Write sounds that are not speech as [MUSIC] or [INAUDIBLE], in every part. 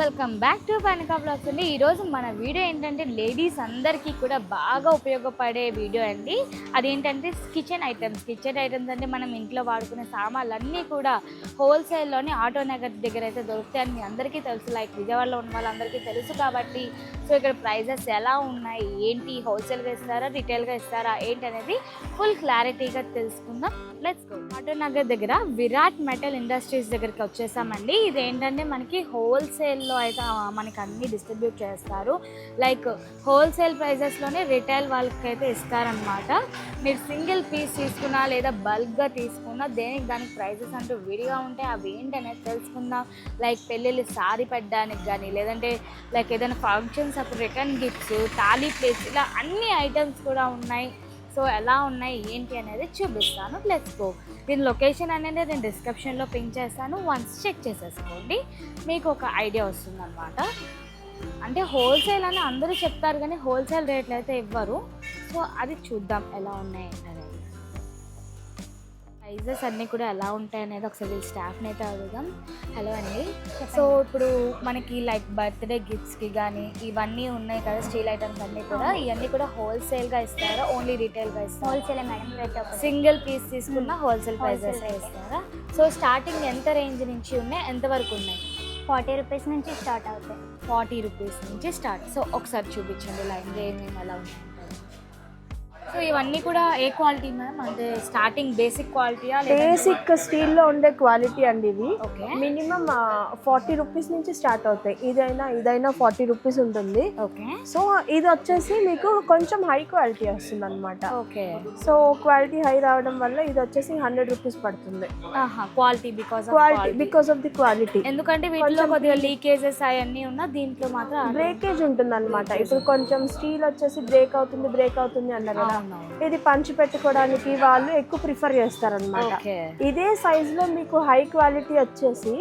Welcome back to Panika blogs అండి. ఈరోజు మన వీడియో ఏంటంటే లేడీస్ అందరికీ కూడా బాగా ఉపయోగపడే వీడియో అండి. అదేంటంటే కిచెన్ ఐటమ్స్ కిచెన్ ఐటమ్స్ అంటే మనం ఇంట్లో వాడుకునే సామాన్లు అన్నీ కూడా హోల్సేల్లోనే ఆటో నగర్ దగ్గర అయితే దొరుకుతాయని మీ అందరికీ తెలుసు. లైక్ విజయవాడలో ఉన్న వాళ్ళందరికీ తెలుసు కాబట్టి. సో ఇక్కడ ప్రైజెస్ ఎలా ఉన్నాయి? ఏంటి? హోల్సేల్గా ఇస్తారా? రిటైల్గా ఇస్తారా? ఏంటి అనేది ఫుల్ క్లారిటీగా తెలుసుకుందాం. లెట్స్ గో ఆటో నగర్ దగ్గర విరాట్ మెటల్ ఇండస్ట్రీస్ దగ్గరికి వచ్చేసామండి. ఇది ఏంటంటే మనకి హోల్సేల్లో అయితే మనకి అన్ని డిస్ట్రిబ్యూట్ చేస్తారు. లైక్ హోల్సేల్ ప్రైజెస్లోనే రిటైల్ వాళ్ళకి అయితే ఇస్తారనమాట మీరు సింగిల్ పీస్ తీసుకున్నా లేదా బల్క్గా తీసుకున్నా దేనికి దానికి ప్రైజెస్ అంటూ విడిగా ఉంటాయి. అవి ఏంటనేది తెలుసుకుందాం. లైక్ పెళ్ళిళ్ళు సారీ పెట్టడానికి కానీ లేదంటే లైక్ ఏదైనా ఫంక్షన్స్ అప్పుడు రిటర్న్ గిఫ్ట్స్ తాళీ ప్లేట్స్ ఇలా అన్ని ఐటమ్స్ కూడా ఉన్నాయి. సో ఎలా ఉన్నాయి ఏంటి అనేది చూపిస్తాను. ప్లస్ గో దీని లొకేషన్ అనేది నేను డిస్క్రిప్షన్లో పింక్ చేస్తాను. వన్స్ చెక్ చేసేసుకోండి. మీకు ఒక ఐడియా వస్తుందన్నమాట. అంటే హోల్సేల్ అని అందరూ చెప్తారు కానీ హోల్సేల్ రేట్లు అయితే ఇవ్వరు. సో అది చూద్దాం ఎలా ఉన్నాయి అనేది ప్రైజెస్ అన్నీ కూడా ఎలా ఉంటాయి అనేది ఒకసారి స్టాఫ్ని అయితే అడుగుదాం. హలో అండి. సో ఇప్పుడు మనకి లైక్ బర్త్డే గిఫ్ట్స్కి కానీ ఇవన్నీ ఉన్నాయి కదా స్టీల్ ఐటమ్స్ అన్నీ కూడా. ఇవన్నీ కూడా హోల్సేల్గా ఇస్తారా? ఓన్లీ రిటైల్గా ఇస్తారా? హోల్సేల్ మేడం సింగిల్ పీస్ తీసుకున్న హోల్సేల్ ప్రైజెస్ ఇస్తారా? సో స్టార్టింగ్ ఎంత రేంజ్ నుంచి ఉన్నాయి? ఎంత వరకు ఉన్నాయి? ఫార్టీ రూపీస్ నుంచి స్టార్ట్ అవుతాయి. ఫార్టీ రూపీస్ నుంచి స్టార్ట్. సో ఒకసారి చూపించండి లైన్ ఏమేమి ఎలా ఉన్నాయి సో ఇవన్నీ కూడా ఏ క్వాలిటీ మ్యామ్? అంటే స్టార్టింగ్ బేసిక్ క్వాలిటీయా బేసిక్ స్టీల్లో ఉండే క్వాలిటీ అండి ఇవి. ఓకే మినిమం ఫార్టీ రూపీస్ నుంచి స్టార్ట్ అవుతాయి. ఇదైనా ఇదైనా ఫార్టీ రూపీస్ ఉంటుంది. ఓకే సో ఇది వచ్చేసి మీకు కొంచెం హై క్వాలిటీ వస్తుంది అనమాట ఓకే సో క్వాలిటీ హై రావడం వల్ల ఇది వచ్చేసి హండ్రెడ్ రూపీస్ పడుతుంది. Quality because quality because of the quality ఎందుకంటే వీటిలో కొద్దిగా లీకేజెస్ అవన్నీ ఉన్నా దీంట్లో మాత్రం బ్రేకేజ్ ఉంటుంది అనమాట ఇప్పుడు కొంచెం స్టీల్ వచ్చేసి బ్రేక్ అవుతుంది బ్రేక్ అవుతుంది అన్నారు కదా. ఇది పంచి పెట్టుకోవడానికి వాళ్ళు ఎక్కువ ప్రిఫర్ చేస్తారనమాట ఇదే సైజ్లో మీకు హై క్వాలిటీ వచ్చేసి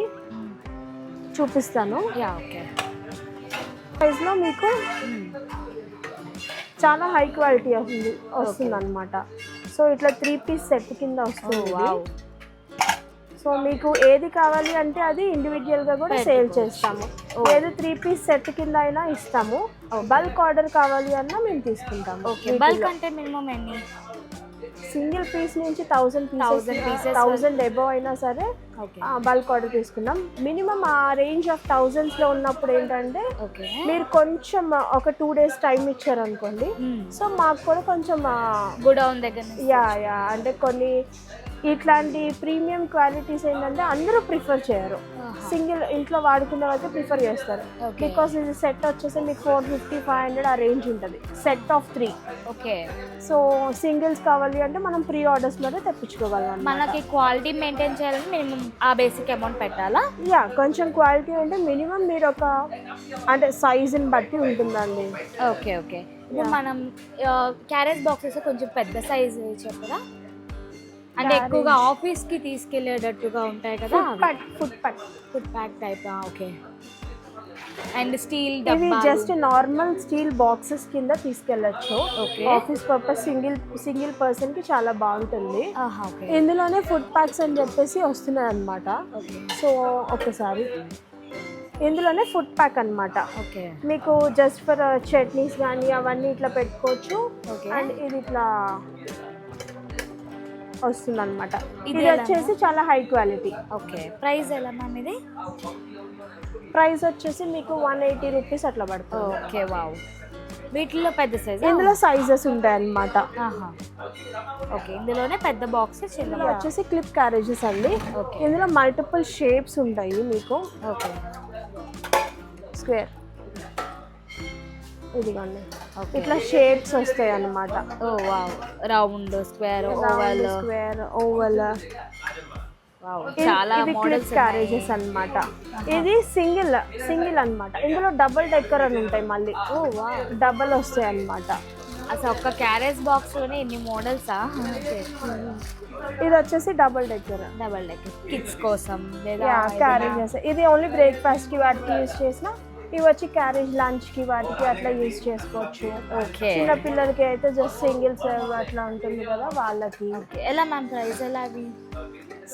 చూపిస్తాను. సైజ్లో మీకు చాలా హై క్వాలిటీ వస్తుంది వస్తుంది అనమాట సో ఇట్లా త్రీ పీస్ సెట్ కింద వస్తుంది సో మీకు ఏది కావాలి అంటే అది ఇండివిజువల్గా కూడా సేల్ చేస్తాము. లేదు త్రీ పీస్ సెట్ కింద అయినా ఇస్తాము. బల్క్ ఆర్డర్ కావాలి అన్నా మేము తీసుకుంటాము ఓకే బల్క్ అంటే మినిమం ఎన్ని? సింగిల్ పీస్ నుంచి thousand Thousand pieces thousand above అయినా సరే బల్క్ ఆర్డర్ తీసుకున్నాం మినిమం ఆ రేంజ్ ఆఫ్ థౌజండ్స్లో ఉన్నప్పుడు ఏంటంటే మీరు కొంచెం ఒక టూ డేస్ టైం ఇచ్చారు అనుకోండి. సో మాకు కూడా కొంచెం గుడౌన్ దగ్గర యా యా అంటే కొన్ని ఇట్లాంటి ప్రీమియం క్వాలిటీస్ ఏంటంటే అందరూ ప్రిఫర్ చేయరు. సింగిల్ ఇంట్లో వాడుకునే వాళ్ళకి ప్రిఫర్ చేస్తారు. బికాస్ ఇది సెట్ వచ్చేసి మీకు ఫోర్ ఫిఫ్టీ ఫైవ్ హండ్రెడ్ ఆ రేంజ్ ఉంటుంది. Set of three. Okay. So singles కావాలి అంటే మనం ప్రీ ఆర్డర్స్ మీద తెప్పించుకోగలం మనకి క్వాలిటీ మెయింటైన్ చేయాలని మినిమం ఆ బేసిక్ అమౌంట్ పెట్టాలా? యా కొంచెం క్వాలిటీ అంటే మినిమం మీరు ఒక అంటే సైజుని బట్టి ఉంటుందండి. Okay okay. మనం క్యారేజ్ బాక్సెస్ కొంచెం పెద్ద సైజ్ చెప్పరా? అంటే ఎక్కువగా ఆఫీస్కి తీసుకెళ్ళేటట్టుగా ఉంటాయి కదా food pack food pack type okay. And steel ఇవి జస్ట్ నార్మల్ స్టీల్ బాక్సెస్ కింద తీసుకెళ్ళచ్చు. Okay office purpose single single పర్సన్కి చాలా బాగుంటుంది. ఇందులోనే ఫుడ్ ప్యాక్స్ అని చెప్పేసి వస్తున్నాయి అనమాట సో ఒకసారి ఇందులోనే ఫుడ్ ప్యాక్ అన్నమాట. ఓకే మీకు జస్ట్ ఫర్ చట్నీస్ కానీ అవన్నీ ఇట్లా పెట్టుకోవచ్చు. అండ్ ఇది ఇట్లా వస్తుంది అనమాట ఇది వచ్చేసి చాలా హై క్వాలిటీ ఓకే ప్రైస్ ఎలా మ్యామ్ ఇది? ప్రైస్ వచ్చేసి మీకు వన్ ఎయిటీ రూపీస్ అట్లా పడుతుంది. ఓకే వావ్ వీటిలో పెద్ద సైజ్ ఇందులో సైజెస్ ఉంటాయి అన్నమాట ఓకే ఇందులోనే పెద్ద బాక్స్ చిన్న వచ్చేసి క్లిప్ క్యారేజెస్ అండి. ఓకే. ఇందులో మల్టిపుల్ షేప్స్ ఉంటాయి మీకు. ఓకే. స్క్వేర్ ఇదిగోండి. ఇట్లా షేప్స్ వస్తాయి అన్నమాట. ఓ wow round square oval square oval wow చాలా మోడల్స్ క్యారేజెస్ అన్నమాట. ఇది సింగిల్ సింగిల్ అన్నమాట. ఇందులో డబుల్ డెక్కర్ అని ఉంటాయి మళ్ళీ. ఓ వావ్ డబల్ వస్తాయి అన్నమాట. అసలు ఒక్క క్యారేజ్ బాక్స్లోనే ఇన్ని మోడల్సా ఇది వచ్చేసి double decker double deck kids కోసం లేదా క్యారేజెస్ ఇది ఓన్లీ బ్రేక్ఫాస్ట్కి వాటికి యూజ్ చేసిన ఇవి వచ్చి క్యారేజ్ లంచ్కి వాటికి అట్లా యూజ్ చేసుకోవచ్చు. ఓకే చిన్న పిల్లలకి అయితే జస్ట్ సింగిల్ సర్వ్ అట్లా ఉంటుంది కదా వాళ్ళకి. ఎలా మ్యామ్ ప్రైస్ ఎలా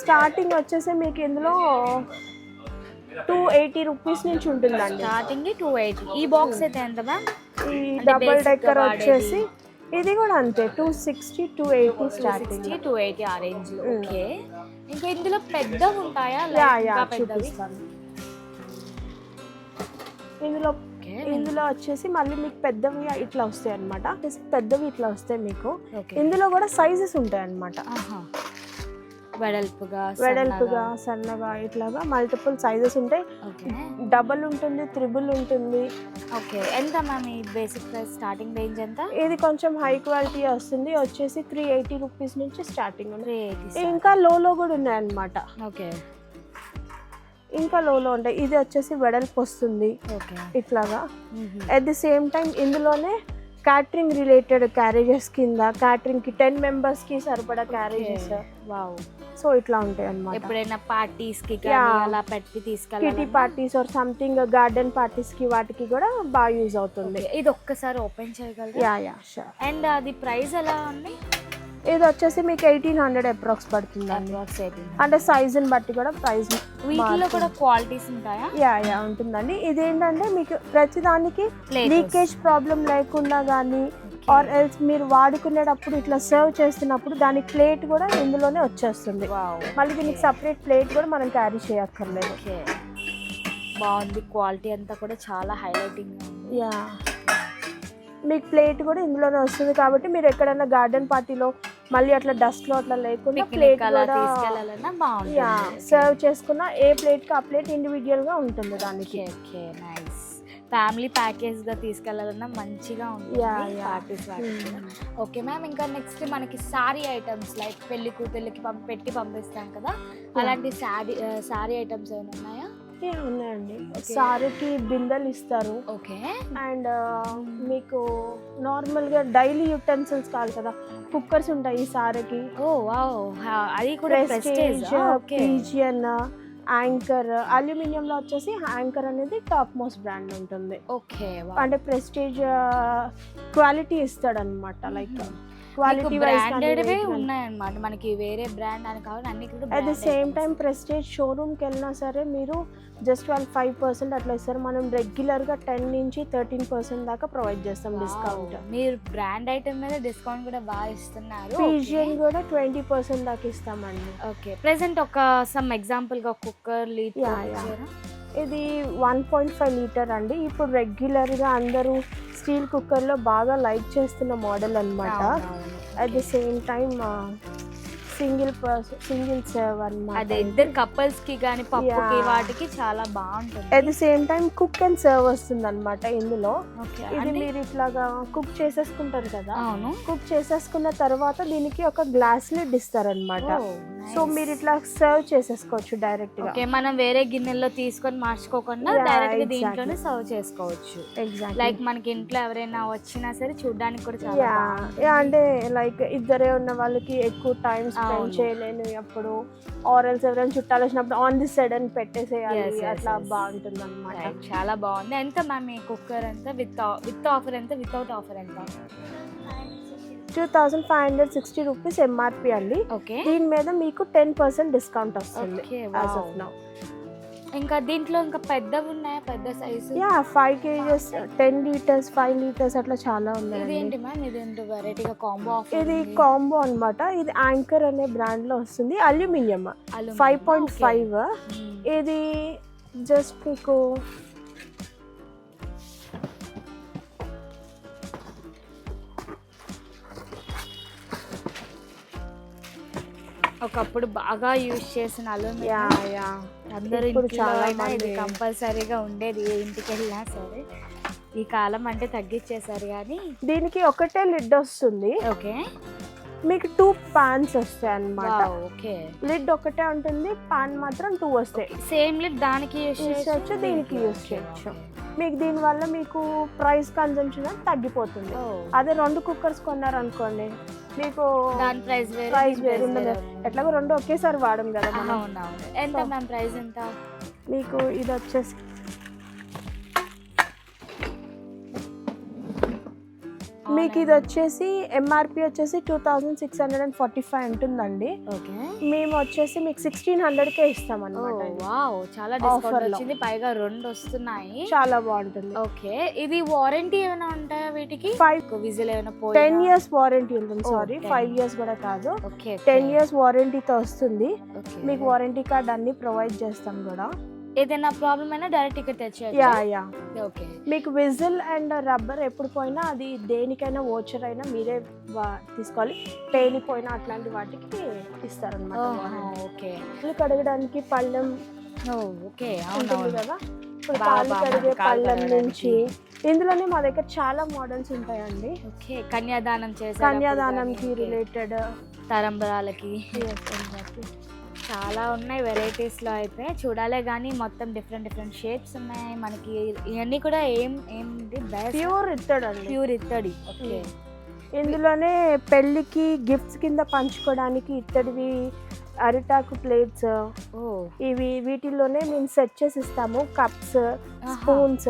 స్టార్టింగ్ వచ్చేసి మీకు ఇందులో టూ ఎయిటీ రూపీస్ నుంచి ఉంటుందండి. స్టార్టింగ్ టూ ఎయిటీ ఈ బాక్స్ అయితే ఎంత మ్యామ్ ఈ డబుల్ డెక్కర్. వచ్చేసి ఇది కూడా అంతే two sixty two eighty starting two eighty ఆ రేంజ్లో. ఓకే ఇంకా ఇందులో పెద్దవి ఉంటాయా? యా యా పెద్దవి? ఇందులో ఇందులో వచ్చేసి మళ్ళీ మీకు పెద్దవి ఇట్లా వస్తాయి అనమాట పెద్దవి ఇట్లా వస్తాయి మీకు. ఇందులో కూడా సైజెస్ ఉంటాయి అనమాట. వెడల్పుగా వెడల్పుగా సన్నగా. ఇట్లాగా మల్టిపుల్ సైజెస్ ఉంటాయి. డబల్ ఉంటుంది త్రిబుల్ ఉంటుంది. ఓకే. ఎంత మ్యామ్ ఈ బేసిక్ ప్రైస్ స్టార్టింగ్ రేంజ్ ఎంత? ఇది కొంచెం హై క్వాలిటీ వస్తుంది. వచ్చేసి త్రీ ఎయిటీ రూపీస్ నుంచి స్టార్టింగ్ ఉంది. ఇంకా లోలో కూడా ఉన్నాయి అనమాట ఓకే. ఇంకా లోలో ఉంటాయి. ఇది వచ్చేసి వెడల్పు వస్తుంది. ఓకే. ఇట్లాగా. అట్ ది సేమ్ టైం ఇందులోనే క్యాటరింగ్ రిలేటెడ్ క్యారేజెస్ కింద క్యాటరింగ్కి టెన్ మెంబర్స్కి సరిపడా క్యారేజెస్ వావ్. సో ఇట్లా ఉంటాయి అనమాట ఎప్పుడైనా పార్టీస్కి అలా పెట్టి కిటీ తీసుకెళ్ళాలి పార్టీస్ ఆర్ సంథింగ్ గార్డెన్ పార్టీస్కి వాటికి కూడా బాగా యూజ్ అవుతుంది. ఇది ఒక్కసారి ఓపెన్ చేయగలరా? యా యా షూర్ అండ్ అది ప్రైస్ ఎలా ఉంది? ఇది వచ్చేసి మీకు ఎయిటీన్ హండ్రెడ్ అప్రాక్స్ ఎయిటీన్ అంటే సైజుని బట్టి కూడా ప్రైస్ వీటిలో కూడా క్వాలిటీస్ ఉంటాయా? యా యా ఉంటుందండి. ఇదేంటంటే మీకు ప్రతిదానికి Labels. లీకేజ్ ప్రాబ్లం లేకుండా కానీ ఆర్ ఎల్స్ మీరు వాడుకునేటప్పుడు ఇట్లా సర్వ్ చేస్తున్నప్పుడు దాని ప్లేట్ కూడా ఇందులోనే వచ్చేస్తుంది. వావ్ మళ్ళీ దీనికి సపరేట్ ప్లేట్ కూడా మనం క్యారీ చేయక్కర్లేదు. బాగుంది క్వాలిటీ అంతా కూడా చాలా హైలైటింగ్. యా. మీకు ప్లేట్ కూడా ఇందులోనే వస్తుంది కాబట్టి మీరు ఎక్కడైనా గార్డెన్ పార్టీలో మళ్ళీ అట్లా డస్ట్లో అట్లా లేకుండా ప్లేట్ యా సర్వ్ చేసుకున్న ఏ ప్లేట్కి ఆ ప్లేట్ ఇండివిజువల్గా ఉంటుంది దానికి. ఓకే నైస్ ఫ్యామిలీ ప్యాకేజ్గా తీసుకెళ్ళాలన్నా మంచిగా ఉంటుంది. పార్టీస్ ఓకే మ్యామ్ ఇంకా నెక్స్ట్ మనకి సారీ ఐటమ్స్ లైక్ పెళ్ళి పంపి పెట్టి పంపిస్తాం కదా? అలాంటి సారీ సారీ ఐటమ్స్ ఏమైనా ఉన్నాయా? ఉన్నాయండి సారీకి బిందెలు ఇస్తారు. ఓకే. అండ్ మీకు నార్మల్గా డైలీ యుటెన్సిల్స్ కాదు కదా కుక్కర్స్ ఉంటాయి ఈ సారీకి. Oh wow. అది కూడా పీజియన్ యాంకర్ అల్యూమినియంలో వచ్చేసి యాంకర్ అనేది టాప్ మోస్ట్ బ్రాండ్ ఉంటుంది. ఓకే అంటే ప్రెస్టేజ్ క్వాలిటీ ఇస్తాడు అనమాట లైక్ క్వాలిటీ బ్రాండెడ్ ఉన్నాయన్నమాట. మనకి వేరే బ్రాండ్ అని కావాలి అన్ని at the same. Time Prestige షోరూమ్కి వెళ్ళినా సరే మీరు జస్ట్ వాళ్ళు ఫైవ్ పర్సెంట్ అట్లా ఇస్తారు. మనం రెగ్యులర్గా టెన్ నుంచి థర్టీన్ పర్సెంట్ దాకా ప్రొవైడ్ చేస్తాం డిస్కౌంట్. మీరు బ్రాండ్ ఐటమ్ మీద డిస్కౌంట్ కూడా బాగా ఇస్తున్నారు. పీజియన్ కూడా ట్వంటీ పర్సెంట్ దాకా ఇస్తామండి. ఓకే ప్రెసెంట్ ఒక సమ్ ఎగ్జాంపుల్గా కుక్కర్ లీడ్. ఇది వన్ పాయింట్ ఫైవ్ లీటర్ అండి. ఇప్పుడు రెగ్యులర్గా అందరూ స్టీల్ కుక్కర్లో బాగా లైక్ చేస్తున్న మోడల్ అన్నమాట. At the same time single person single serve అదే అనమాట ఇద్దరు కపుల్స్కి పప్పుకి Yeah. వాటికి చాలా బాగుంటుంది. At the same time cook and serve వస్తుంది అనమాట ఇందులో ఇది మీరు ఇట్లాగా కుక్ చేసేసుకుంటారు కదా. కుక్ చేసేసుకున్న తర్వాత దీనికి ఒక గ్లాస్ లిడ్ ఇస్తారనమాట సో మీరు ఇట్లా సర్వ్ చేసేసుకోవచ్చు డైరెక్ట్గా. ఓకే మనం వేరే గిన్నెల్లో తీసుకొని మార్చుకోకుండా డైరెక్ట్గా. దీంట్లోనే సర్వ్ చేసుకోవచ్చు. ఎగ్జాక్ట్ లైక్ మనకి ఇంట్లో ఎవరైనా వచ్చినా సరే చూడడానికి కూడా చాలా అంటే లైక్ ఇద్దరే ఉన్న వాళ్ళకి ఎక్కువ టైం స్పెండ్. చేయలేను అప్పుడు ఆరల్స్ ఎవరైనా చుట్టాలు వచ్చినప్పుడు ఆన్ ది సడన్ పెట్టేసేయాలి అట్లా. బాగుంటుంది అనమాట చాలా బాగుంది. ఎంత మ్యామ్ ఈ కుక్కర్ ఎంత? విత్ విత్ ఆఫర్ ఎంత? వితౌట్ ఆఫర్ ఎంత? Two thousand five hundred sixty rupees MRP అండి. దీని మీద మీకు టెన్ పర్సెంట్ డిస్కౌంట్ వస్తుంది ఇంకా దీంట్లో ఇంకా పెద్దవి ఉన్నాయా? పెద్ద size yeah five kgs ten litres five litres అట్లా చాలా ఉన్నాయండి. ఇదేంటి మ్యామ్ ఇదేంటి వెరైటీగా కాంబో ఇది కాంబో అన్నమాట. ఇది యాంకర్ అనే బ్రాండ్లో వస్తుంది. Aluminium five point. ఫైవ్ ఇది జస్ట్ మీకు ఒకప్పుడు బాగా యూజ్ చేసిన యా అల్యూమినియం యా. అందరూ ఇప్పుడు చాలా ఇది కంపల్సరీగా ఉండేది ఏ ఇంటికి వెళ్ళినా సరే. ఈ కాలం అంటే తగ్గించేశారు కానీ దీనికి ఒకటే లిడ్ వస్తుంది. ఓకే. మీకు టూ పాన్స్ వస్తాయి అన్నమాట. ఓకే. లిడ్ ఒకటే ఉంటుంది పాన్ మాత్రం టూ వస్తాయి. సేమ్ లిడ్ దానికి యూజ్ యూస్ చేయొచ్చు? దీనికి యూస్ చేయొచ్చు. మీకు దీనివల్ల మీకు ప్రైస్ కన్జంప్షన్ తగ్గిపోతుంది. అదే రెండు కుక్కర్స్ కొన్నారనుకోండి మీకు దాని ప్రైస్ వేరే. ప్రైస్ వేరు. ఉండదు. ఎట్లాగో రెండు ఒకేసారి వాడడం కదా మనం. అవునవును. ఎంత? మ్యామ్ ప్రైస్ ఎంత? మీకు ఇది వచ్చేసి మీకు ఇది వచ్చేసి ఎంఆర్పి వచ్చేసి two thousand six hundred and forty five ఉంటుందండి. ఓకే. మేము వచ్చేసి మీకు సిక్స్టీన్ హండ్రెడ్కే ఇస్తాం అనమాట వావ్ చాలా డిస్కౌంట్. వచ్చింది. పైగా రెండు వస్తున్నాయి. చాలా బాగుంటుంది. ఓకే. ఇది వారంటీ ఏమైనా ఉంటాయా వీటికి? ఫైవ్ విజిల్ ఏమైనా టెన్ ఇయర్స్ వారంటీ ఉంటుంది సారీ 10 ఫైవ్ ఇయర్స్ కూడా కాదు. ఓకే టెన్ ఇయర్స్ వారంటీతో వస్తుంది. మీకు వారంటీ కార్డ్ అన్ని ప్రొవైడ్ చేస్తాం కూడా. ఏదైనా ప్రాబ్లం అయినా డైరెక్ట్ ఇక్కడ తెచ్చేయచ్చు యా ఓకే మీకు విజిల్ అండ్ రబ్బర్ ఎప్పుడు పోయినా అది దేనికైనా ఓచర్ అయినా మీరే వా- తీసుకోవాలి. పేలిపోయినా అట్లాంటి వాటికి ఇస్తారనమాట ఓకే పాలు కడగడానికి పళ్ళెం ఓకే ఉంటుంది అవునవును. కదా? ఇప్పుడు బాగా పాలు బాగా కడిగే పళ్ళెం కడగడానికి. నుంచి. ఇందులోనే మా దగ్గర చాలా మోడల్స్ ఉంటాయండి. ఓకే కన్యాదానం చేసే కన్యాదానంకి రిలేటెడ్ తరంబరాలకి. చాలా ఉన్నాయి varieties లో అయితే. చూడాలే కానీ మొత్తం డిఫరెంట్ డిఫరెంట్ షేప్స్ ఉన్నాయి. మనకి ఇవన్నీ కూడా ఏం ఏంటి బెస్ట్ ప్యూర్ ఇత్తడండి ప్యూర్ ఇత్తడి. ఓకే. ఇందులోనే పెళ్ళికి గిఫ్ట్స్ కింద పంచుకోవడానికి ఇత్తడివి అరిటాకు ప్లేట్స్ ఇవి వీటిల్లోనే మేము సెట్ చేసి ఇస్తాము. కప్స్ స్పూన్స్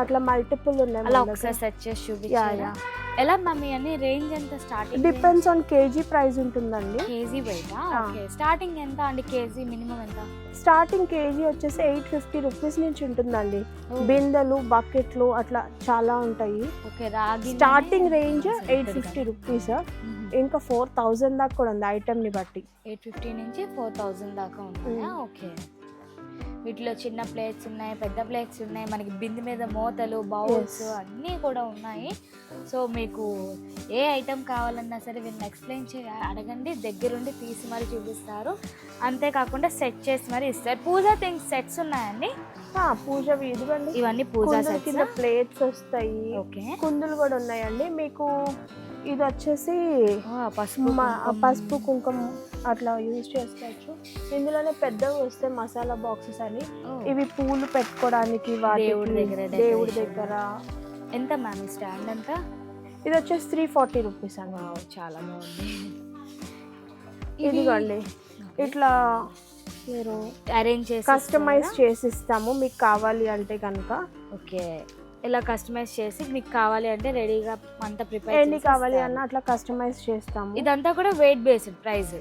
అట్లా మల్టిపుల్ ఉన్నాయి సెట్ చేసి యా. ఎలా మమ్మీ అన్ని రేంజ్ ఎంత starting depends on kg price ఉంటుందండి. కేజీ బయట. ఓకే స్టార్టింగ్ ఎంత అండి కేజీ మినిమం ఎంత? స్టార్టింగ్ కేజీ వచ్చేసి ఎయిట్ ఫిఫ్టీ రూపీస్ నుంచి ఉంటుందండి. ఓ. బిందెలు బకెట్లు అట్లా చాలా ఉంటాయి. ఓకే రాగి starting range eight fifty rupees ఇంకా ఫోర్ థౌజండ్ దాకా కూడా ఉంది ఐటమ్ని బట్టి. ఎయిట్ ఫిఫ్టీ నుంచి ఫోర్ థౌజండ్ దాకా ఉంటాయా ఓకే వీటిలో చిన్న ప్లేట్స్ ఉన్నాయి పెద్ద ప్లేట్స్ ఉన్నాయి. మనకి బింది మీద మూతలు బౌల్స్. అన్నీ కూడా ఉన్నాయి. సో మీకు ఏ ఐటెం కావాలన్నా సరే వీళ్ళని ఎక్స్ప్లెయిన్ చే అడగండి. దగ్గరుండి తీసి మరి చూపిస్తారు. అంతేకాకుండా సెట్ చేసి మరి ఇస్తారు. పూజా థింగ్స్ సెట్స్ ఉన్నాయండి? పూజ ఇదిగోండి. ఇవన్నీ పూజా కింద ప్లేట్స్ వస్తాయి. ఓకే. కుందులు కూడా ఉన్నాయండి. మీకు ఇది వచ్చేసి పసుపు. పసుపు కుంకుమ. అట్లా యూజ్ చేసుకోవచ్చు. ఇందులోనే పెద్దవి వస్తే మసాలా బాక్సెస్ అని. ఇవి పూలు పెట్టుకోవడానికి దేవుడి దగ్గర దేవుడి. దగ్గర. ఎంత మ్యామ్ స్టాండ్ ఎంత ఇది వచ్చేసి త్రీ ఫార్టీ రూపీస్ అండి. చాలా బాగుంది. [LAUGHS] ఇదిగోండి. ఇట్లా మీరు అరేంజ్ చేసి కస్టమైజ్ ఇస్తారా? చేసి ఇస్తాము మీకు కావాలి అంటే కనుక ఓకే. ఇలా కస్టమైజ్ చేసి మీకు కావాలి అంటే రెడీగా అంతా ప్రిపేర్ ఎన్ని కావాలి అన్న అట్లా కస్టమైజ్ చేస్తాము. ఇదంతా కూడా వెయిట్ బేస్డ్ ప్రైస్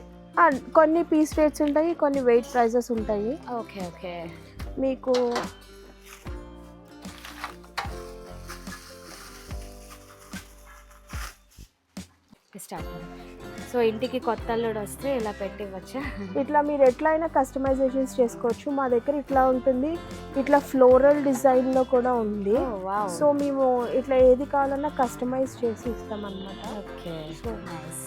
కొన్ని పీస్ రేట్స్ ఉంటాయి కొన్ని వెయిట్ ప్రైజెస్ ఉంటాయి. ఓకే ఓకే మీకు స్టార్ట్ సో ఇంటికి కొత్త అల్లుడు వస్తే ఇలా పెట్టివ్వచ్చా? ఇట్లా మీరు ఎట్లా అయినా కస్టమైజేషన్స్ చేసుకోవచ్చు. మా దగ్గర ఇట్లా ఉంటుంది. ఇట్లా ఫ్లోరల్ డిజైన్లో కూడా ఉంది. వావ్ సో మేము ఇట్లా ఏది కావాలన్నా కస్టమైజ్ చేసి ఇస్తాం అనమాట ఓకే సో నైస్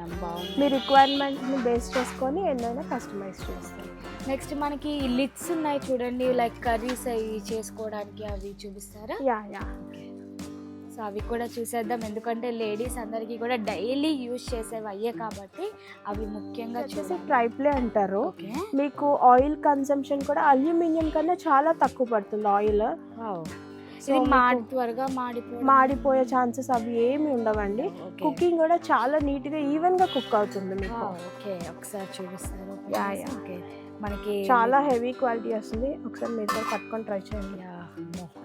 మ్యామ్ బాగుంది. మీ రిక్వైర్మెంట్ని బేస్ చేసుకొని ఎన్నైనా కస్టమైజ్ చేస్తాం నెక్స్ట్ మనకి లిడ్స్ ఉన్నాయి చూడండి లైక్ కర్రీస్ అవి చేసుకోవడానికి అవి చూపిస్తారా? యా యా సో అవి కూడా చూసేద్దాం. ఎందుకంటే లేడీస్ అందరికీ కూడా డైలీ యూజ్ చేసేవి అయ్యే కాబట్టి అవి ముఖ్యంగా వచ్చేసి చూసి ట్రైప్లే అంటారు. మీకు ఆయిల్ కన్సంప్షన్ కూడా అల్యూమినియం కన్నా చాలా తక్కువ పడుతుంది ఆయిల్ ఇది త్వరగా మాడిపోయి మాడిపోయే ఛాన్సెస్ అవి ఏమి ఉండవండి. కుకింగ్ కూడా చాలా నీట్గా ఈవెన్గా కుక్ అవుతుంది మీకు. ఓకే ఒకసారి చూపిస్తారు యా, యా. ఓకే మనకి చాలా హెవీ క్వాలిటీ వస్తుంది. ఒకసారి మీరు పట్టుకొని ట్రై చేయండి.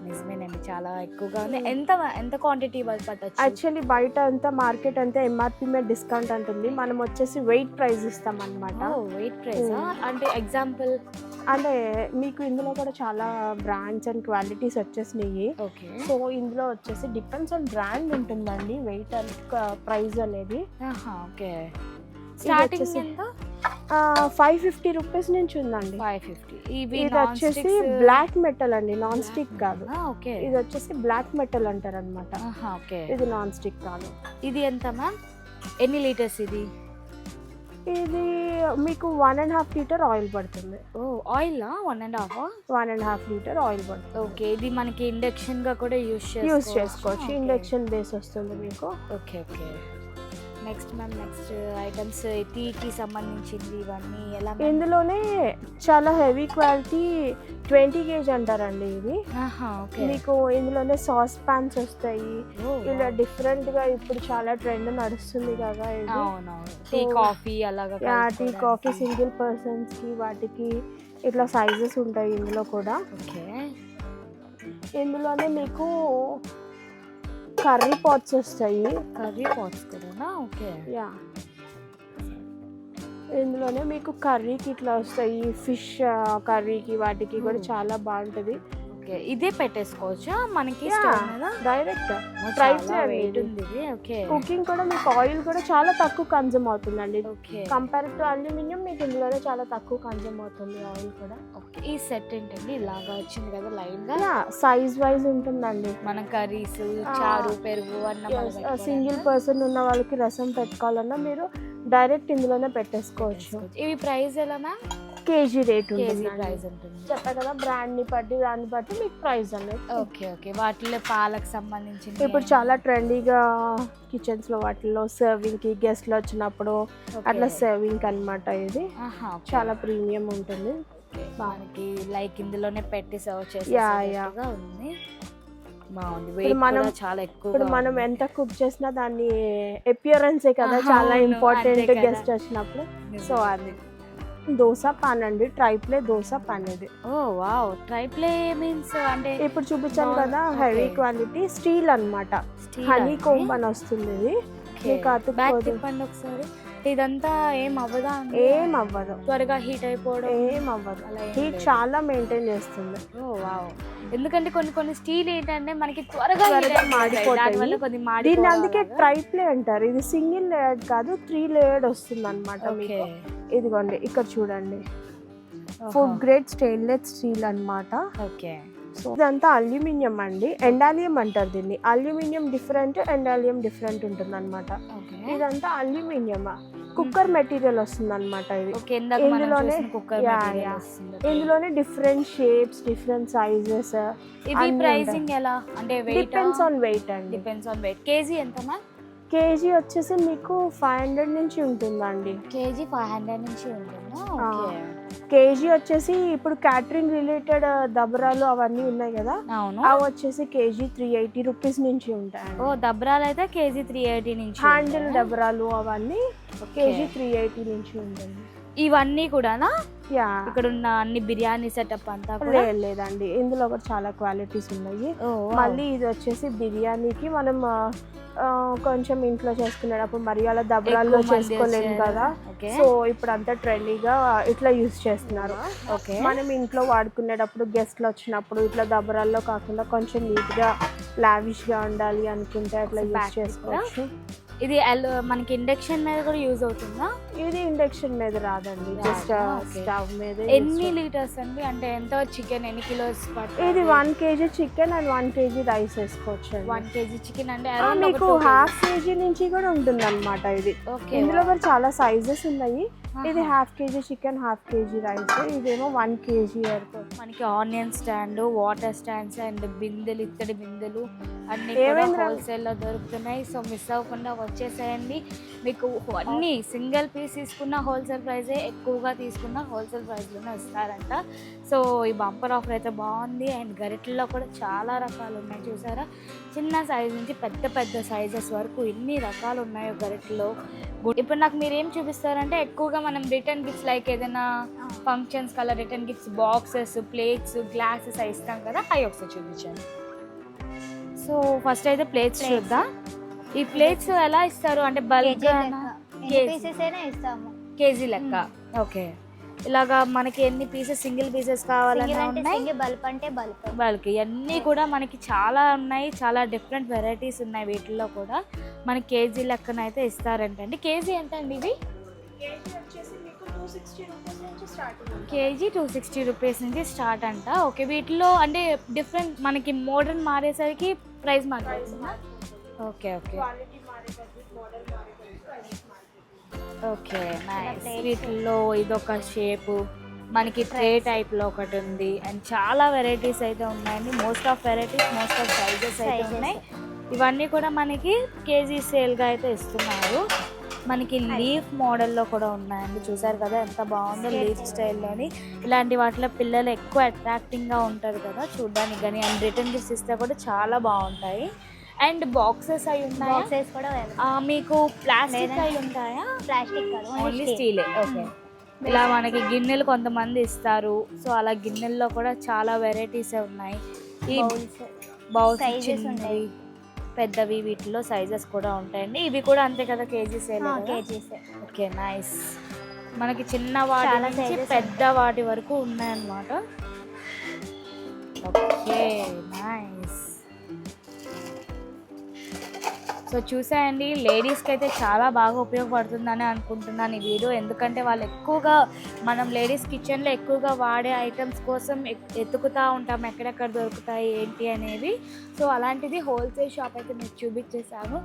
నిజమేనండి. చాలా ఎక్కువగా ఉంది ఎంత ఎంత క్వాంటిటీ పట్టచ్చు? యాక్చువల్లీ బయట అంతా మార్కెట్ అంతా ఎంఆర్పి మీద డిస్కౌంట్ అంటుంది. మనం వచ్చేసి వెయిట్ ప్రైస్ ఇస్తాం అనమాట వెయిట్ ప్రైస్ అంటే ఎగ్జాంపుల్? అంటే మీకు ఇందులో కూడా చాలా బ్రాండ్స్ అండ్ క్వాలిటీస్ వచ్చేసినాయి. ఓకే. సో ఇందులో వచ్చేసి డిపెండ్స్ ఆన్ బ్రాండ్ ఉంటుందండి. వెయిట్ అండ్ ప్రైస్ అనేది. ఓకే. స్టార్టింగ్ ఎంత? ఫైవ్ ఫిఫ్టీ రూపీస్ నుంచి ఉందండి. ఫైవ్ ఫిఫ్టీ ఇవి ఇది వచ్చేసి బ్లాక్ మెటల్ అండి నాన్ స్టిక్ కాదు. ఓకే ఇది వచ్చేసి బ్లాక్ మెటల్ అంటారు అనమాట ఓకే ఇది నాన్ స్టిక్ కాదు. ఇది ఎంత మ్యామ్ ఎన్ని లీటర్స్ ఇది? ఇది మీకు one and half litre oil పడుతుంది. ఓ oil one and half one and half litre oil పడుతుంది. ఓకే ఇది మనకి ఇండక్షన్గా కూడా యూస్ యూస్ చేసుకోవచ్చు. ఇండక్షన్ బేస్ వస్తుంది మీకు. Okay okay next ma'am next items టీకి సంబంధించింది ఇవన్నీ ఎలా? ఇందులోనే చాలా హెవీ క్వాలిటీ ట్వంటీ కేజ్ అంటారండి ఇది. మీకు ఇందులోనే సాస్ పాన్స్ వస్తాయి. ఇలా. డిఫరెంట్గా ఇప్పుడు చాలా ట్రెండ్ నడుస్తుంది కదా ఇది. టీ కాఫీ అలాగా టీ కాఫీ. సింగిల్ పర్సన్స్కి వాటికి ఇట్లా సైజెస్ ఉంటాయి ఇందులో కూడా. ఇందులోనే మీకు కర్రీ పాట్స్ వస్తాయి. కర్రీ పాట్స్ కూడా ఓకే. యా. ఇందులోనే మీకు కర్రీకి ఇట్లా వస్తాయి ఫిష్ కర్రీకి వాటికి కూడా Hmm. చాలా బాగుంటుంది. ఓకే ఇదే పెట్టేసుకోవచ్చా? మనకి డైరెక్ట్ ఇది. ఉంది ఇది. ఓకే. కుకింగ్ కూడా మీకు ఆయిల్ కూడా చాలా తక్కువ కన్జ్యూమ్ అవుతుందండి. ఓకే. కంపేర్ టు అల్యూమినియం మీకు ఇందులోనే చాలా తక్కువ కన్జ్యూమ్ అవుతుంది ఆయిల్ కూడా. ఓకే ఈ సెట్ ఏంటండి? ఇలాగా వచ్చింది కదా లైన్గా? సైజ్ వైజ్ ఉంటుందండి. మన కర్రీస్ ఆ, చారు పెరుగు అన్నం సింగిల్ పర్సన్ ఉన్న వాళ్ళకి రసం పెట్టుకోవాలన్నా మీరు డైరెక్ట్ ఇందులోనే పెట్టేసుకోవచ్చు. ఇవి ప్రైస్ ఎలా మ్యామ్ కేజీ రేట్ ఉంటుంది ప్రైస్ ఉంటుంది. చెప్పా కదా బ్రాండ్ని బట్టి దాన్ని బట్టి మీకు ప్రైస్ అనేది ఓకే ఓకే. వాటిలో పాలకు సంబంధించి ఇప్పుడు చాలా ట్రెండీగా కిచెన్స్లో వాటిల్లో సర్వింగ్కి గెస్ట్లు వచ్చినప్పుడు అట్లా సర్వింగ్ అన్నమాట ఇది. చాలా ప్రీమియం ఉంటుంది. మనకి లైక్ ఇందులోనే పెట్టి సర్వ్. చేసేట్టుగా ఉంది. బాగుంది. మనం- చాలా ఎక్కువ ఇప్పుడు మనం ఎంత కుక్ చేసినా దాన్ని అపియరెన్సే కదా [LAUGHS] చాలా ఇంపార్టెంట్. గెస్ట్ వచ్చినప్పుడు. సో అది. దోశ పాన్ అండి ట్రైప్లే దోశ పాన్ ఇది ఓ వావ్ ట్రైప్లే మీన్స్ అంటే ఇప్పుడు చూపించాను. కదా హెవీ. క్వాలిటీ స్టీల్ అన్నమాట steel హనీ. కోంబ్ అని వస్తుంది ఇది తిప్పండి ఒకసారి ఇదంతా ఏం అవ్వదా? ఏం అవ్వదు త్వరగా హీట్ అయిపోవడం ఏం అవ్వదు హీట్. చాలా మెయింటైన్ చేస్తుంది ఓ వావ్ ఎందుకంటే కొన్ని కొన్ని స్టీల్ ఏంటంటే మనకి త్వరగా. మాడిపోతాయి. దీన్ని అందుకే. ట్రైప్లే అంటారు ఇది సింగిల్ లేయర్డ్ కాదు త్రీ లేయర్డ్ వస్తుంది అనమాట మీకు ఇదిగోండి ఇక్కడ చూడండి. ఫుడ్ గ్రేడ్ స్టెయిన్లెస్ స్టీల్ అన్నమాట. ఓకే. సో ఇదంతా అల్యూమినియం అండి. ఎండాలియం అంటారు దీన్ని. అల్యూమినియం డిఫరెంట్ ఎండాలియం డిఫరెంట్ ఉంటుంది అనమాట ఇదంతా అల్యూమినియం కుక్కర్ మెటీరియల్ వస్తుంది అనమాట ఇది ఇందులోనే- ఇందులోనే డిఫరెంట్ షేప్స్ డిఫరెంట్ సైజెస్ అన్నీ ప్రైసింగ్ ఎలా? అంటే డిపెండ్స్ ఆన్ వెయిట్ అండి. డిపెండ్స్ ఆన్ వెయిట్ కేజీ ఎంత మ్యామ్ కేజీ వచ్చేసి మీకు ఫైవ్ హండ్రెడ్ నుంచి ఉంటుందండి. కేజీ ఫైవ్ హండ్రెడ్ నుంచి ఉంటుందా? ఓకే. కేజీ వచ్చేసి ఇప్పుడు క్యాటరింగ్ రిలేటెడ్ దబరాలు అవన్నీ ఉన్నాయి కదా? అవును. అవి వచ్చేసి కేజీ త్రీ ఎయిటీ రూపీస్ నుంచి ఉంటాయండి. ఓ దబ్రాలు అయితే కేజీ త్రీ ఎయిటీ నుంచి హ్యాండిల్ ఉంటాయా? డబరాలు అవన్నీ. కేజీ త్రీ ఎయిటీ నుంచి ఉంటుంది. ఇవన్నీ కూడానా? యా. ఇక్కడ ఉన్న అన్ని బిర్యానీ సెటప్ అంతా లేదు లేదండి. ఇందులో కూడా చాలా క్వాలిటీస్ ఉన్నాయి. మళ్ళీ ఇది వచ్చేసి బిర్యానీకి మనం కొంచెం ఇంట్లో చేసుకునేటప్పుడు మరి అలా దబరాల్లో చేసుకోలేము కదా. సో ఇప్పుడు అంతా ట్రెండీగా ఇట్లా యూస్ చేస్తున్నారు. ఓకే. మనం ఇంట్లో వాడుకునేటప్పుడు గెస్ట్లు వచ్చినప్పుడు ఇట్లా దబరాల్లో కాకుండా కొంచెం నీట్గా లావిష్గా ఉండాలి అనుకుంటే అట్లా Back చేసుకోవచ్చు. ఇది మనకి ఇండక్షన్ మీద కూడా యూజ్ అవుతుందా? ఇది ఇండక్షన్ మీద రాదండి జస్ట్. స్టవ్ మీద ఎన్ని లీటర్స్ అండి? అంటే ఎంత చికెన్ ఎన్ని కిలోస్ ఇది one kg chicken and one kg rice వేసుకోవచ్చు అండి. వన్ కేజీ చికెన్ అంటే మీకు హాఫ్ కేజీ నుంచి కూడా ఉంటుంది అనమాట ఇది ఇందులో కూడా చాలా సైజెస్ ఉన్నాయి. ఇది. Half kg chicken half kg rice. ఇదేమో వన్ కేజీ వరకు. మనకి onion stand water stands and బిందెలు ఇత్తడి బిందెలు అన్ని కూడా ఏమైంది రా? హోల్సేల్లో దొరుకుతున్నాయి. సో మిస్ అవ్వకుండా వచ్చేసేయండి. మీకు అన్ని సింగిల్ పీస్ తీసుకున్న హోల్సేల్ ప్రైజే ఎక్కువగా తీసుకున్న హోల్సేల్ ప్రైస్లోనే ఇస్తారంట సో ఈ బంపర్ ఆఫర్ అయితే బాగుంది. అండ్ గరిటెల్లో కూడా చాలా రకాలు ఉన్నాయి. చూసారా? చిన్న సైజ్ నుంచి పెద్ద పెద్ద సైజెస్ వరకు ఎన్ని రకాలు ఉన్నాయో గరిటెలో. ఇప్పుడు నాకు మీరు ఏం చూపిస్తారంటే ఎక్కువగా మనం రిటర్న్ గిఫ్ట్స్ లైక్ ఏదైనా ఫంక్షన్స్ కల్లా return gifts boxes plates glasses అవి ఇస్తాం కదా అవి ఒకసారి చూపించండి. సో ఫస్ట్ అయితే ప్లేట్స్. చూద్దాం. ఈ ప్లేట్స్ ఎలా ఇస్తారు? అంటే బల్క్ కేజీ. లెక్క. ఓకే. ఇలాగా మనకి ఎన్ని పీసెస్ సింగిల్ పీసెస్ కావాలన్నా అంటే ఉన్నాయి. సింగిల్ బల్బ్ అంటే బల్బ్. బల్క్ ఇవన్నీ కూడా మనకి చాలా ఉన్నాయి. చాలా డిఫరెంట్ వెరైటీస్ ఉన్నాయి వీటిల్లో కూడా. మనకి కేజీ లెక్కన అయితే ఇస్తారంటండి. కేజీ ఎంత అండి ఇవి కేజీ టూ సిక్స్టీ రూపీస్ నుంచి స్టార్ట్ అంట. ఓకే వీటిలో అంటే డిఫరెంట్ మనకి మోడర్న్ మారేసరికి ప్రైస్ మారుతుందా? Okay okay. Okay nice. వీటిల్లో ఇదొక షేపు మనకి ట్రే టైప్లో ఒకటి ఉంది అండ్ చాలా వెరైటీస్ అయితే ఉన్నాయండి. Most of varieties most of sizes అయితే. ఉన్నాయి. ఇవన్నీ కూడా మనకి కేజీ సేల్గా అయితే ఇస్తున్నారు. మనకి లీఫ్ మోడల్లో కూడా ఉన్నాయండి. చూసారు కదా ఎంత బాగుందో లీఫ్ స్టైల్లోని ఇలాంటి వాటిలో పిల్లలు ఎక్కువ అట్రాక్టింగ్గా ఉంటారు కదా చూడడానికి కానీ అండ్ రిటర్న్ గిఫ్ట్స్ ఇస్తే కూడా చాలా బాగుంటాయి. అండ్ బాక్సెస్ అయి ఉన్నాయా? బాక్సెస్ కూడా మీకు ప్లాస్టిక్ అయి ఉంటాయా? ప్లాస్టిక్ కాదు ఓన్లీ స్టీల్. ఓకే. ఇలా మనకి గిన్నెలు కొంతమంది ఇస్తారు. సో అలా గిన్నెల్లో కూడా చాలా వెరైటీస్ ఉన్నాయి. ఈ బౌల్స్. చిన్నవి ఉంటాయి. పెద్దవి వీటిలో సైజెస్ కూడా ఉంటాయండి. ఇవి కూడా అంతే కదా కేజీస్ కేజీస్ ఓకే నైస్ మనకి చిన్న వాటి నుంచి పెద్ద వాటి వరకు ఉన్నాయన్నమాట. ఓకే. సో చూసాయండి. లేడీస్కి అయితే చాలా బాగా ఉపయోగపడుతుందని అనుకుంటున్నాను ఈ వీడియో. ఎందుకంటే వాళ్ళు ఎక్కువగా మనం లేడీస్ కిచెన్లో ఎక్కువగా వాడే ఐటమ్స్ కోసం ఎత్తుకుతూ ఉంటాం. ఎక్కడెక్కడ దొరుకుతాయి ఏంటి అనేవి. సో అలాంటిది హోల్సేల్ షాప్ అయితే మీకు చూపించేశాను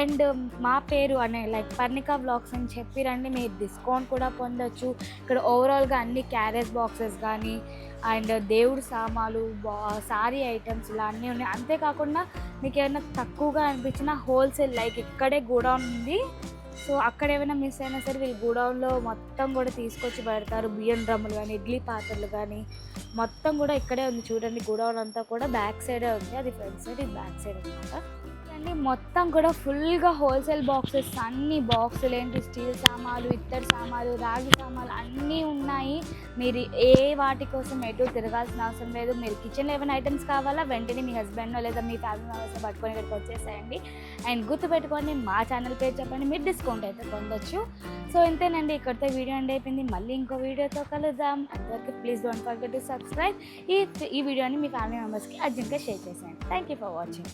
అండ్ మా పేరు అనే లైక్ పర్ణికా బ్లాగ్స్ అని చెప్పి రండి. మీరు డిస్కౌంట్ కూడా పొందొచ్చు. ఇక్కడ ఓవరాల్గా అన్ని క్యారేజ్ బాక్సెస్ కానీ అండ్ దేవుడు సామాలు బా సారీ ఐటమ్స్ ఇలా అన్నీ ఉన్నాయి. అంతేకాకుండా మీకు ఏమైనా తక్కువగా అనిపించిన హోల్సేల్ లైక్ ఇక్కడే గోడౌన్ ఉంది. సో అక్కడ ఏమైనా మిస్ అయినా సరే వీళ్ళు గోడౌన్లో మొత్తం కూడా తీసుకొచ్చి పెడతారు. బియ్యం డ్రమ్ములు కానీ ఇడ్లీ పాత్రలు కానీ. మొత్తం కూడా ఇక్కడే ఉంది చూడండి. గోడౌన్ అంతా కూడా బ్యాక్ సైడే ఉంది. అది ఫ్రంట్ సైడ్ ఇది బ్యాక్ సైడ్ అనమాట అండి మొత్తం కూడా ఫుల్గా హోల్సేల్ బాక్సెస్ అన్ని బాక్సులు ఏంటి? స్టీల్ సామాన్లు ఇత్తడి సామాన్లు రాగి సామాన్లు అన్నీ ఉన్నాయి. మీరు ఏ వాటి కోసం ఎటు తిరగాల్సిన అవసరం లేదు. మీరు కిచెన్లో ఏమైనా ఐటమ్స్ కావాలా? వెంటనే మీ హస్బెండ్ లేదా మీ ఫ్యామిలీ మెంబర్స్ పట్టుకొని ఇక్కడికి వచ్చేసేయండి. అండ్ గుర్తుపెట్టుకోండి మా ఛానల్ పేరు చెప్పండి. మీరు డిస్కౌంట్ అయితే పొందొచ్చు. సో ఇంతేనండి. ఇక్కడితో వీడియో ఎండ్ అయిపోయింది. మళ్ళీ ఇంకో వీడియోతో కలుద్దాం. అంతవరకు please don't forget to subscribe ఈ ఈ వీడియోని మీ ఫ్యామిలీ మెంబర్స్కి అర్జెంట్గా షేర్ చేసేయండి. Thank you for watching